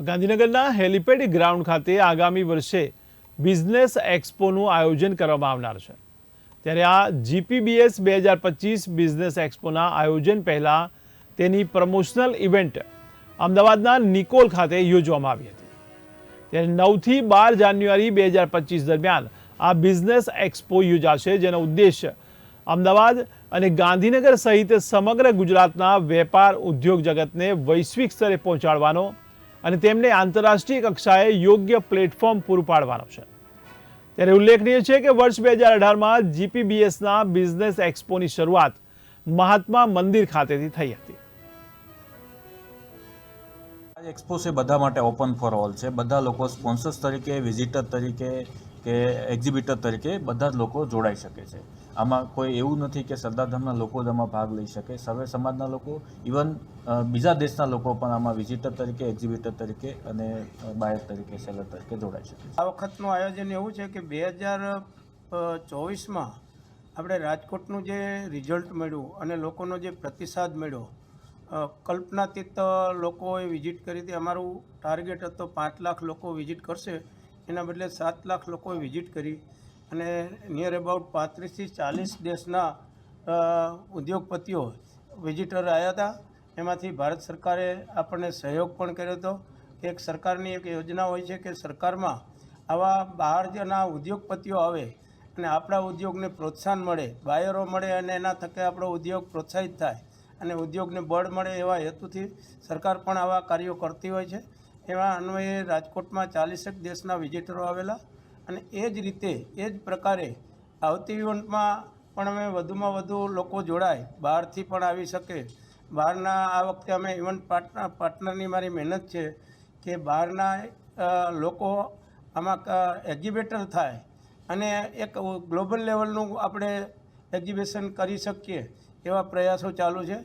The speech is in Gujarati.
ગાંધીનગરના હેલિપેડ ગ્રાઉન્ડ ખાતે આગામી વર્ષે બિઝનેસ એક્સપોનું આયોજન કરવામાં આવનાર છે. ત્યારે આ જીપીબીએસ બે હજાર પચીસ બિઝનેસ એક્સપોના આયોજન પહેલાં તેની પ્રમોશનલ ઇવેન્ટ અમદાવાદના નિકોલ ખાતે યોજવામાં આવી હતી. ત્યારે નવથી બાર જાન્યુઆરી બે હજાર પચીસ દરમિયાન આ બિઝનેસ એક્સપો યોજાશે, જેનો ઉદ્દેશ્ય અમદાવાદ અને ગાંધીનગર સહિત સમગ્ર ગુજરાતના વેપાર ઉદ્યોગ જગતને વૈશ્વિક સ્તરે પહોંચાડવાનો અને તેમને આંતરરાષ્ટ્રીય કક્ષાએ યોગ્ય પ્લેટફોર્મ પૂરું પાડવાનો છે. ત્યારે ઉલ્લેખનીય છે કે વર્ષ બે હજાર અઢારમાં જીપીબીએસના બિઝનેસ એક્સપોની શરૂઆત મહાત્મા મંદિર ખાતેથી થઈ હતી. એક્સપો છે બધા માટે ઓપન ફોર ઓલ છે. બધા લોકો સ્પોન્સર્સ તરીકે, વિઝિટર તરીકે કે એક્ઝિબિટર તરીકે બધા જ લોકો જોડાઈ શકે છે. આમાં કોઈ એવું નથી કે સરદારધામના લોકો જ આમાં ભાગ લઈ શકે. સર્વે સમાજના લોકો ઇવન બીજા દેશના લોકો પણ આમાં વિઝિટર તરીકે એક્ઝિબિટર તરીકે અને બાયર તરીકે સેલર તરીકે જોડાઈ શકે આ વખતનું આયોજન એવું છે કે બે હજાર ચોવીસમાં આપણે રાજકોટનું જે રિઝલ્ટ મળ્યું અને લોકોનો જે પ્રતિસાદ મળ્યો કલ્પનાતીત લોકોએ વિઝિટ કરી હતી. અમારું ટાર્ગેટ હતો પાંચ લાખ લોકો વિઝિટ કરશે. એના બદલે સાત લાખ લોકોએ વિઝિટ કરી અને નિયર અબાઉટ પાંત્રીસથી ચાલીસ દેશના ઉદ્યોગપતિઓ વિઝિટર આવ્યા હતા. એમાંથી ભારત સરકારે આપણને સહયોગ પણ કર્યો હતો એક સરકારની એક યોજના હોય છે કે સરકારમાં આવા બહારના ઉદ્યોગપતિઓ આવે અને આપણા ઉદ્યોગને પ્રોત્સાહન મળે, બાયરો મળે અને એના થકે આપણો ઉદ્યોગ પ્રોત્સાહિત થાય અને ઉદ્યોગને બળ મળે એવા હેતુથી સરકાર પણ આવા કાર્યો કરતી હોય છે. એવા અન્વયે રાજકોટમાં ચાલીસેક દેશના વિઝિટરો આવેલા અને એ જ રીતે એ જ પ્રકારે આવતી ઇવેન્ટમાં પણ અમે વધુમાં વધુ લોકો જોડાય, બહારથી પણ આવી શકે. બહારના આ વખતે અમે ઇવેન્ટ પાર્ટનર પાર્ટનરની મારી મહેનત છે કે બહારના લોકો આમાં એક્ઝિબિટર થાય અને એક ગ્લોબલ લેવલનું આપણે એક્ઝિબિશન કરી શકીએ એવા પ્રયાસો ચાલુ છે.